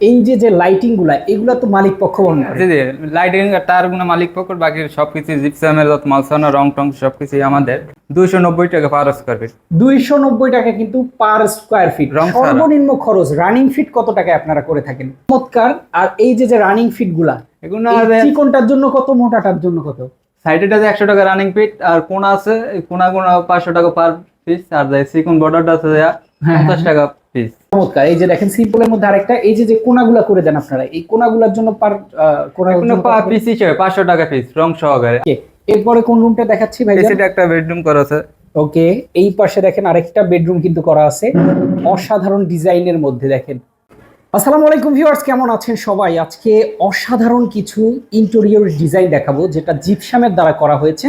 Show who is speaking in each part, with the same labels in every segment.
Speaker 1: এই যে যে লাইটিংগুলা এগুলা তো মালিক পক্ষ বহন করে।
Speaker 2: জি লাইটিং তারগুলো মালিক পক্ষ বাকি সবকিছু জিপসামের যত মালসানা রং টং সবকিছু আমাদের দুইশো নব্বই টাকা পার স্কোয়ার ফিট
Speaker 1: দুইশো নব্বই টাকা কিন্তু পার স্কোয়ার ফিট সর্বনিম্ন খরচ রানিং ফিট কত টাকায় আপনারা করে থাকেন? চমৎকার। আর এই যে যে রানিং ফিটগুলা
Speaker 2: এগুলো
Speaker 1: চিকনটার জন্য কত মোটাটার জন্য কত?
Speaker 2: সাইডেটা যে একশো টাকা রানিং ফিট আর কোনা আছে কোনা কোনা পাঁচশো টাকা পার পিস আর যে সিকুন বর্ডারটা আছে যা
Speaker 1: হ্যাঁ,
Speaker 2: পঞ্চাশ টাকা পিস
Speaker 1: চমৎকার। এই যে দেখেন সিম্পলের মধ্যে আরেকটা। এই যে যে কোনাগুলা করে দেন আপনারা এই কোনাগুলার জন্য পার কোনা
Speaker 2: কোনো পিস হিসেবে পাঁচশো টাকা পিস রং সহকারে।
Speaker 1: এরপরে কোন রুমটা দেখাচ্ছি ভাই
Speaker 2: এসিটা একটা বেডরুম করা আছে।
Speaker 1: ওকে এই পাশে দেখেন আরেকটা বেডরুম কিন্তু করা আছে। অসাধারণ ডিজাইনের মধ্যে দেখেন। আসসালামু আলাইকুম ভিউয়ার্স কেমন আছেন সবাই? আজকে অসাধারণ কিছু ইন্টেরিয়র ডিজাইন দেখাবো যেটা জিপসামের দ্বারা করা হয়েছে।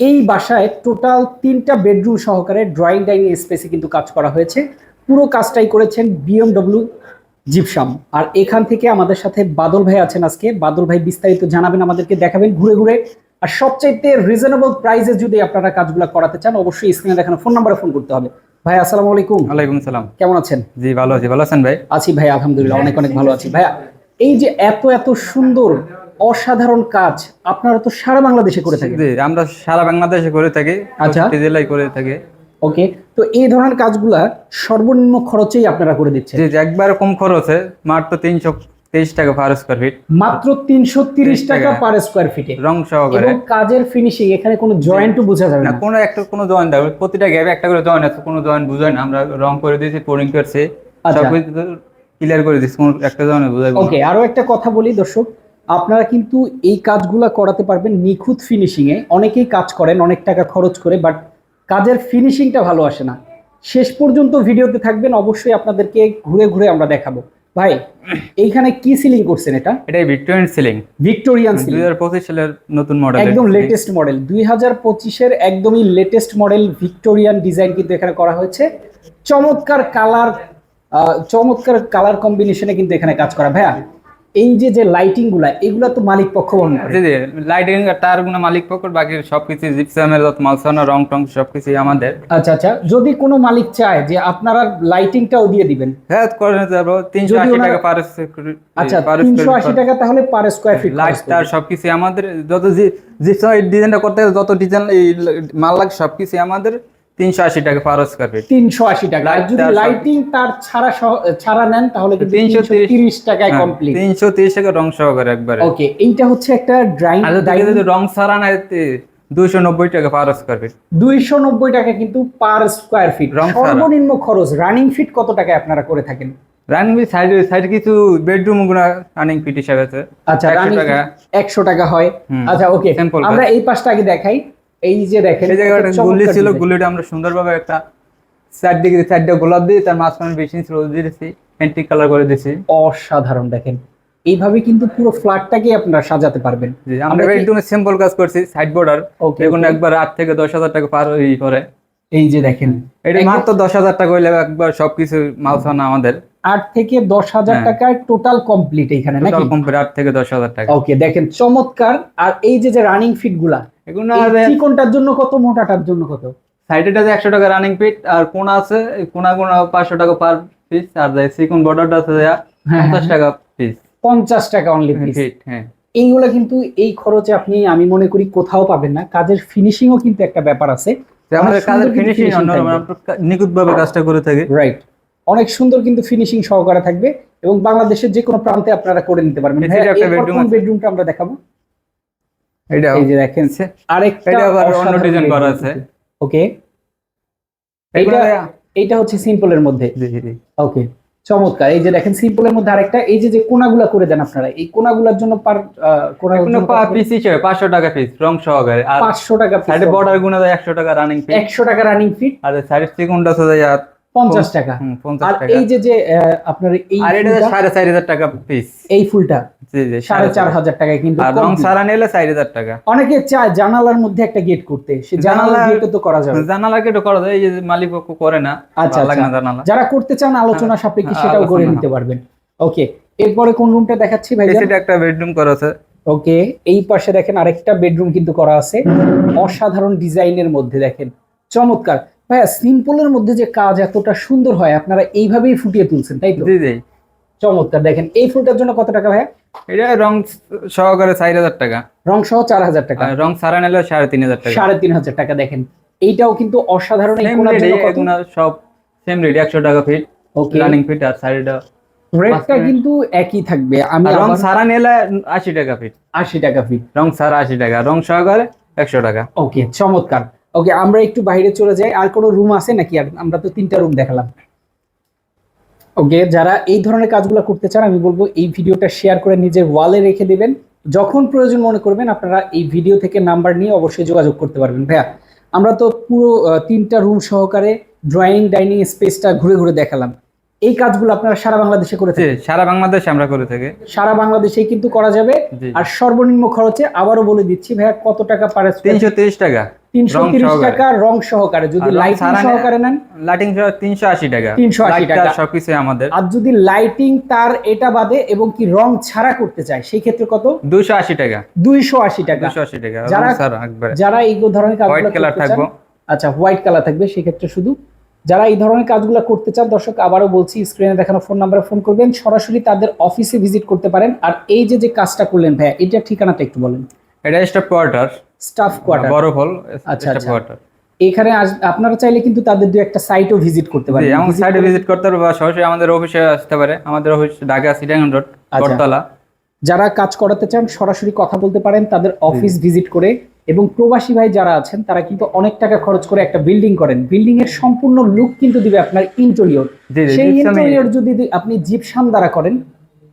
Speaker 1: এই বাসায় টোটাল তিনটা বেডরুম সহকারে ড্রয়িং ডাইনিং স্পেসে কিন্তু কাজ করা হয়েছে। পুরো কাজটাই করেছেন বিএমডব্লিউ জিপসাম। আর এখান থেকে আমাদের সাথে বাদল ভাই আছেন আজকে। বাদল ভাই বিস্তারিত জানাবেন আমাদেরকে দেখাবেন ঘুরে ঘুরে। আর সবচাইতে রিজনেবল প্রাইসে যদি আপনারা কাজগুলো করাতে চান অবশ্যই স্ক্রিনে দেখানো ফোন নাম্বারে ফোন করতে হবে। ভাই আসসালামু আলাইকুম।
Speaker 2: ওয়ালাইকুম সালাম।
Speaker 1: কেমন আছেন?
Speaker 2: জি ভালো আছি। ভালো আছেন ভাই?
Speaker 1: আছি ভাই আলহামদুলিল্লাহ অনেক অনেক ভালো আছি। ভাইয়া এই যে এত এত সুন্দর অসাধারণ কাজ আপনারা তো সারা বাংলাদেশে করে থাকেন।
Speaker 2: জি আমরা সারা বাংলাদেশে করে থাকি।
Speaker 1: আচ্ছা।
Speaker 2: জেলায় করে থাকি।
Speaker 1: ওকে তো এই ধরনের কাজগুলা সর্বনিম্ন খরচেই আপনারা করে দিচ্ছেন।
Speaker 2: জি একবার কম খরচে মাত্র তিনশো তেইশ টাকা পার স্কোয়ার ফিট
Speaker 1: মাত্র তিনশো তিরিশ টাকা। পার স্কোয়ার ফিটে
Speaker 2: রং সহকারে
Speaker 1: এবং কাজের ফিনিশিং এখানে কোনো জয়েন্টও বোঝা যাবে
Speaker 2: না কোনো একটা কোনো জয়েন্ট দেবে প্রতিটা গ্যাপে একটা করে জয়েন্ট আছে কোনো জয়েন্ট বুঝায় না। আমরা রং করে দিয়েছি পোরিং করছি। ক্লিয়ার করে দিচ্ছি কোনো একটা জয়েন্ট বুঝাই
Speaker 1: ওকে আরও একটা কথা বলি দর্শক আপনারা কিন্তু এই কাজগুলা করাতে পারবেন নিখুঁত ফিনিশিং এ। অনেকেই কাজ করেন অনেক টাকা খরচ করে বাট কাজের ফিনিশিংটা ভালো আসে না। শেষ পর্যন্ত ভিডিওতে থাকবেন অবশ্যই আপনাদেরকে ঘুরে ঘুরে আমরা দেখাবো। ভাই এইখানে কি সিলিং করছেন এটা?
Speaker 2: এটা ভিক্টোরিয়ান সিলিং
Speaker 1: ভিক্টোরিয়ান সিলিং
Speaker 2: হাজার পঁচিশ সালের নতুন মডেল
Speaker 1: একদম লেটেস্ট মডেল দুই হাজার পঁচিশের একদমই লেটেস্ট মডেল ভিক্টোরিয়ান ডিজাইন কিন্তু এখানে করা হয়েছে। চমৎকার কালার চমৎকার কালার কম্বিনেশনে কিন্তু এখানে কাজ করা। ভাইয়া এই যে যে লাইটিংগুলা এগুলা তো মালিক পক্ষ বহন করে।
Speaker 2: জি জি লাইটিং তারগুলো মালিক পক্ষ বাকি সবকিছু জিপসামের যত মালসানা রং টং সবকিছু আমাদের।
Speaker 1: আচ্ছা আচ্ছা যদি কোনো মালিক চায় যে আপনারা লাইটিংটাও দিয়ে দিবেন?
Speaker 2: হ্যাঁ করে তিনশো আশি টাকা পার
Speaker 1: আচ্ছা তিনশো আশি টাকা তাহলে পার স্কোয়ার ফিট
Speaker 2: লাইট তার সবকিছু আমাদের যত জিপসাম ডিজাইনটা করতে যত ডিজাইন এই মাল লাগে সবকিছু আমাদের। তিনশো আশি টাকা পার স্কোয়ার ফিট
Speaker 1: তিনশো আশি টাকা। আর যদি লাইটিং তার ছাড়া ছাড়া নেন তাহলে কিন্তু
Speaker 2: তিনশো
Speaker 1: তিনশো তিরিশ টাকায় কমপ্লিট
Speaker 2: হ্যাঁ, তিনশো তিরিশ টাকা রং সহকারে একবারে।
Speaker 1: ওকে এইটা হচ্ছে একটা ড্রাইং
Speaker 2: আর যদি রং ছাড়া না দুইশো নব্বই টাকা পার স্কোয়ার ফিট
Speaker 1: দুইশো নব্বই টাকা কিন্তু পার স্কোয়ার ফিট। সর্বনিম্ন খরচ রানিং ফিট কত টাকায় আপনারা করে থাকেন?
Speaker 2: রানিং সাইডে সাইডে কিছু বেডরুমগুলা রানিং ফিট হিসাবে আছে।
Speaker 1: আচ্ছা
Speaker 2: 100
Speaker 1: রানিং
Speaker 2: টাকা।
Speaker 1: একশো টাকা হয়। আচ্ছা ওকে আমরা এই পাশটা আগে দেখাই। এই যে দেখেন
Speaker 2: সেই জায়গাটা গুলি ছিল। গুলিটা আমরা সুন্দরভাবে একটা চার দিকে চারটা গোলাপ দিয়ে তার মাঝখানে বেশি রোজ দিয়েছি অ্যান্টিক কালার করে দিয়েছি
Speaker 1: অসাধারণ দেখেন। এইভাবে কিন্তু পুরো ফ্ল্যাটটাকে আপনারা সাজাতে পারবেন।
Speaker 2: আমরা
Speaker 1: কি-
Speaker 2: সিম্পল কাজ করছি সাইড বর্ডার দেখুন একবার আট থেকে দশ হাজার টাকা পার ই করে।
Speaker 1: এই যে দেখেন
Speaker 2: এটা
Speaker 1: একদম-
Speaker 2: মাত্র দশ হাজার টাকা হইলে একবার সবকিছু মালসানা আমাদের।
Speaker 1: আট থেকে দশ হাজার
Speaker 2: হ্যাঁ।
Speaker 1: টাকায় টোটাল কমপ্লিট এখানে নাকি?
Speaker 2: কমপ্লিট আট থেকে দশ হাজার টাকা।
Speaker 1: ওকে দেখেন চমৎকার। আর এই যে যে রানিং ফিটগুলা
Speaker 2: এগুলো
Speaker 1: চিকনটার জন্য কত মোটাটার জন্য কত?
Speaker 2: সাইডেটা যে একশো টাকা রানিং পিট আর কোনা আছে কোনা কোনা পাঁচশো টাকা পার পিস আর যে বর্ডারটা আছে যা
Speaker 1: হ্যাঁ,
Speaker 2: পঞ্চাশ টাকা পিস
Speaker 1: পঞ্চাশ টাকা অনলি পিস
Speaker 2: হ্যাঁ।
Speaker 1: এইগুলো কিন্তু এই খরচে আপনি আমি মনে করি কোথাও পাবেন না। কাজের ফিনিশিংও কিন্তু একটা ব্যাপার আছে।
Speaker 2: আমাদের কাজের ফিনিশিং
Speaker 1: finishing
Speaker 2: অন্যরকম
Speaker 1: থাকবে।
Speaker 2: আমরা নিখুঁত ভাবে কাজটা করে থাকে।
Speaker 1: রাইট অনেক সুন্দর কিন্তু ফিনিশিং সহকারে থাকবে। এবং বাংলাদেশের যে কোনো প্রান্তে আপনারা করে নিতে পারবেন। বেডরুমটা আমরা দেখাবো।
Speaker 2: এটা
Speaker 1: এই যে দেখেন আরেকটা
Speaker 2: এটা আবার অন্য ডিজাইন করা আছে।
Speaker 1: ওকে
Speaker 2: এগুলো
Speaker 1: এইটা এইটা হচ্ছে সিম্পলের মধ্যে।
Speaker 2: জি, জি, জি।
Speaker 1: ওকে চমৎকার। এই যে দেখেন সিম্পলের মধ্যে আরেকটা। এই যে যে কোনাগুলা করে দেন আপনারা এই কোনাগুলার জন্য পার কোনা
Speaker 2: এগুলো পিস হিসেবে পাঁচশো টাকা পিস রং সহকারে। আর
Speaker 1: পাঁচশো টাকা
Speaker 2: সাইডে বর্ডারগুলো দেয় একশো টাকা রানিং
Speaker 1: একশো টাকা রানিং ফিট
Speaker 2: আর যায়
Speaker 1: পঞ্চাশ টাকা। আর এই যে যে আপনার এই
Speaker 2: আর এটা সাড়ে চার হাজার টাকা পিস
Speaker 1: এই ফুলটা সাড়ে চার হাজার। টাকায় কিন্তু
Speaker 2: আর রং সারা নিলে চার হাজার টাকা।
Speaker 1: অনেকে চায় জানালার মধ্যে একটা গেট করতে সে
Speaker 2: জানালা-
Speaker 1: গেটে তো করা যাবে।
Speaker 2: জানালা কেটে করা যায় এই যে মালিক করে না
Speaker 1: আচ্ছা, আচ্ছা।
Speaker 2: জানালা।
Speaker 1: যারা করতে চান আলোচনা সাপেক্ষে
Speaker 2: হ্যাঁ,
Speaker 1: সেটাও করে নিতে পারবেন। ওকে এরপরে কোন রুমটা দেখাচ্ছি ভাই
Speaker 2: একটা বেডরুম করা আছে।
Speaker 1: ওকে এই পাশে দেখেন আরেকটা বেডরুম কিন্তু করা আছে। অসাধারণ ডিজাইনের মধ্যে দেখেন। চমৎকার। ভাইয়া সিম্পলের মধ্যে যে কাজ এতটা সুন্দর হয় আপনারা এইভাবেই ফুটিয়ে তুলছেন তাই তো?
Speaker 2: জি জি।
Speaker 1: চমৎকার। দেখেন এই ফুলটার জন্য কত টাকা ভাইয়া?
Speaker 2: এটা রং সহকারে চার হাজার টাকা।
Speaker 1: রং সহ চার হাজার টাকা।
Speaker 2: রং সারা নিলে সাড়ে তিন হাজার টাকা।
Speaker 1: সাড়ে তিন হাজার টাকা দেখেন। এইটাও কিন্তু অসাধারণ।
Speaker 2: সব সেম রেডি একশো টাকা ফিট
Speaker 1: Okay.
Speaker 2: রানিং ফিট আর সাইডটা
Speaker 1: রেটটা কিন্তু একই থাকবে। আমি
Speaker 2: রং সারা নিলে আশি টাকা ফিট
Speaker 1: আশি টাকা ফিট
Speaker 2: রং সারা আশি টাকা রং সহকারে একশো টাকা।
Speaker 1: ওকে চমৎকার। ওকে আমরা একটু বাইরে চলে যাই। আর কোনো রুম আছে নাকি? আর আমরা তো তিনটা রুম দেখালাম। ওকে যারা এই ধরনের কাজগুলো করতে চান আমি বলব এই ভিডিওটা শেয়ার করে নিজের ওয়ালে রেখে দেবেন। যখন প্রয়োজন মনে করবেন আপনারা এই ভিডিও থেকে নাম্বার নিয়ে অবশ্যই যোগাযোগ করতে পারবেন। ভাইয়া আমরা তো পুরো তিনটা রুম সহকারে ড্রয়িং ডাইনিং স্পেসটা ঘুরে ঘুরে দেখালাম। এই কাজগুলো আপনারা সারা বাংলাদেশে করে থাকেন।
Speaker 2: সারা বাংলাদেশে আমরা করে থাকি।
Speaker 1: সারা বাংলাদেশেই কিন্তু করা যাবে। আর সর্বনিম্ন খরচে আবারও বলে দিচ্ছি ভাইয়া কত টাকা পারে
Speaker 2: তিনশো টাকা।
Speaker 1: তিনশো
Speaker 2: রং
Speaker 1: তিরিশ
Speaker 2: সহকারে।
Speaker 1: টাকা রং সহকারে। যদি লাইটিং সহকারে নেন?
Speaker 2: লাইটিং সহ তিনশো আশি টাকা।
Speaker 1: 380
Speaker 2: Light
Speaker 1: টাকা।
Speaker 2: সবকিছু আমাদের।
Speaker 1: আর যদি লাইটিং তার এটা বাদে এবং কি রং ছাড়া করতে চায় সেই ক্ষেত্রে কত?
Speaker 2: দুইশো আশি টাকা।
Speaker 1: দুইশো আশি টাকা।
Speaker 2: দুইশো আশি টাকা।
Speaker 1: যারা- যারা এই ধরনের কাজগুলো
Speaker 2: হোয়াইট কালার থাকব।
Speaker 1: আচ্ছা হোয়াইট কালার থাকবে সেক্ষেত্রে শুধু। যারা এই ধরনের কাজগুলো করতে চান দর্শক আবারও বলছি স্ক্রিনে দেখানো ফোন নাম্বারে ফোন করবেন। সরাসরি তাদের অফিসে ভিজিট করতে পারেন। আর এই যে যে কাজটা করলেন ভাইয়া এটা ঠিকানাটা একটু বলেন।
Speaker 2: এটা স্টাফ কোয়ার্টার।
Speaker 1: স্টাফ কোয়ার্টার
Speaker 2: বড় ফল
Speaker 1: আচ্ছা, আচ্ছা।
Speaker 2: কোয়ার্টার
Speaker 1: এখানে আপনারা চাইলে কিন্তু তাদের দু একটা সাইটও ভিজিট করতে পারেন।
Speaker 2: সাইডে
Speaker 1: করে-
Speaker 2: ভিজিট করতে পারবে বা সরাসরি আমাদের অফিসে আসতে পারে। আমাদের অফিস ঢাকা সিটাং রোড
Speaker 1: আচ্ছা।
Speaker 2: বটতলা।
Speaker 1: যারা কাজ করাতে চান সরাসরি কথা বলতে পারেন তাদের অফিস ভিজিট করে। এবং প্রবাসী ভাই যারা আছেন তারা কিন্তু অনেক টাকা খরচ করে একটা বিল্ডিং করেন। বিল্ডিং এর সম্পূর্ণ লুক কিন্তু দিবে আপনার ইন্টেরিয়র সেই ইন্টেরিয়র যদি আপনি জিপসাম দ্বারা করেন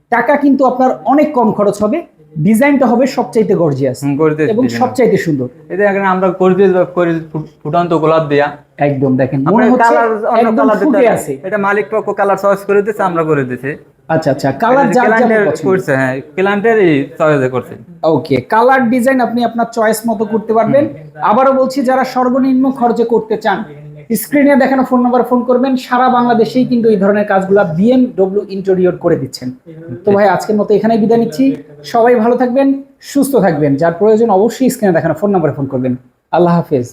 Speaker 1: টাকা কিন্তু আপনার অনেক কম খরচ হবে। ডিজাইনটা হবে সবচাইতে গর্জিয়াস এবং সবচাইতে সুন্দর।
Speaker 2: এটা এখানে আমরা দিয়ে করে ফুটন্ত গোলাপ দিয়া।
Speaker 1: একদম দেখেন মনে হচ্ছে
Speaker 2: অন্য
Speaker 1: একদম
Speaker 2: কালার
Speaker 1: ফুটে আছে।
Speaker 2: এটা মালিক পক্ষ কালার চয়েস করে দিয়েছে আমরা করে দিয়েছি
Speaker 1: আচ্ছা আচ্ছা কালার
Speaker 2: ক্লায়েন্টের
Speaker 1: পছন্দ।
Speaker 2: করছে হ্যাঁ ক্লায়েন্টের চয়েস করছে।
Speaker 1: ওকে কালার ডিজাইন আপনি আপনার চয়েস মতো করতে পারবেন। আবারও বলছি যারা সর্বনিম্ন খরচে করতে চান স্ক্রিনে দেখানো ফোন নাম্বার ফোন করবেন। সারা বাংলাদেশেই কিন্তু এই ধরনের কাজগুলো বিএমডব্লিউ ইন্টেরিয়র করে দিচ্ছেন। তো ভাই, আজকের মতো এখানেই বিদায় নিচ্ছি। সবাই ভালো থাকবেন, সুস্থ থাকবেন। যার প্রয়োজন অবশ্যই স্ক্রিনে দেখানো ফোন নাম্বারে ফোন করবেন। আল্লাহ হাফেজ।